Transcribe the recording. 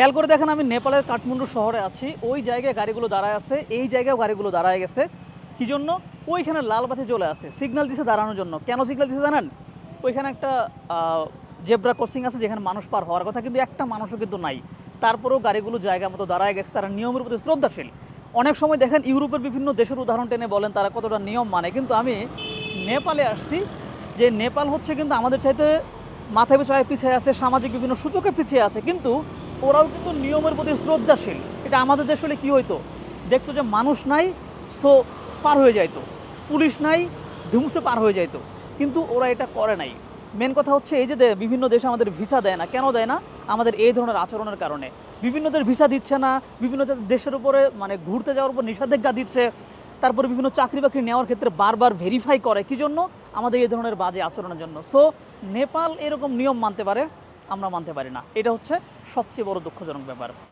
খেয়াল করে দেখেন আমি নেপালের কাঠমান্ডু শহরে আছি। ওই জায়গায় গাড়িগুলো দাঁড়ায় আছে, এই জায়গায় গাড়িগুলো দাঁড়ায় গেছে। কি জন্য? ওইখানে লাল বাতি চলে আসে সিগন্যাল দিছে দাঁড়ানোর জন্য। কেন সিগন্যাল দিছে জানেন? ওইখানে একটা জেব্রা ক্রসিং আছে যেখানে মানুষ পার হওয়ার কথা, কিন্তু একটা মানুষও কিন্তু নাই। তারপরেও গাড়িগুলো জায়গা মতো দাঁড়ায় গেছে, তারা নিয়মের প্রতি শ্রদ্ধাশীল। অনেক সময় দেখেন ইউরোপের বিভিন্ন দেশের উদাহরণ টেনে বলেন, তারা কতটা নিয়ম মানে। কিন্তু আমি নেপালে আসছি, যে নেপাল হচ্ছে কিন্তু আমাদের চাইতে মাথায় পিছায় পিছিয়ে আছে, সামাজিক বিভিন্ন সূচকে পিছিয়ে আছে, কিন্তু ওরাও কিন্তু নিয়মের প্রতি শ্রদ্ধাশীল। এটা আমাদের দেশ হলে কী হইতো? দেখতো যে মানুষ নাই, সো পার হয়ে যাইতো। পুলিশ নাই, ধুমসে পার হয়ে যাইতো। কিন্তু ওরা এটা করে নাই। মেন কথা হচ্ছে এই যে বিভিন্ন দেশে আমাদের ভিসা দেয় না। কেন দেয় না? আমাদের এই ধরনের আচরণের কারণে। বিভিন্ন দেশ ভিসা দিচ্ছে না, বিভিন্ন দেশের উপরে মানে ঘুরতে যাওয়ার উপর নিষেধাজ্ঞা দিচ্ছে, তারপরে বিভিন্ন চাকরি বাকরি নেওয়ার ক্ষেত্রে বারবার ভেরিফাই করে। কি জন্য? আমাদের এই ধরনের বাজে আচরণের জন্য। সো নেপাল এরকম নিয়ম মানতে পারে, আমরা মানতে পারি না। এটা হচ্ছে সবচেয়ে বড় দুঃখজনক ব্যাপার।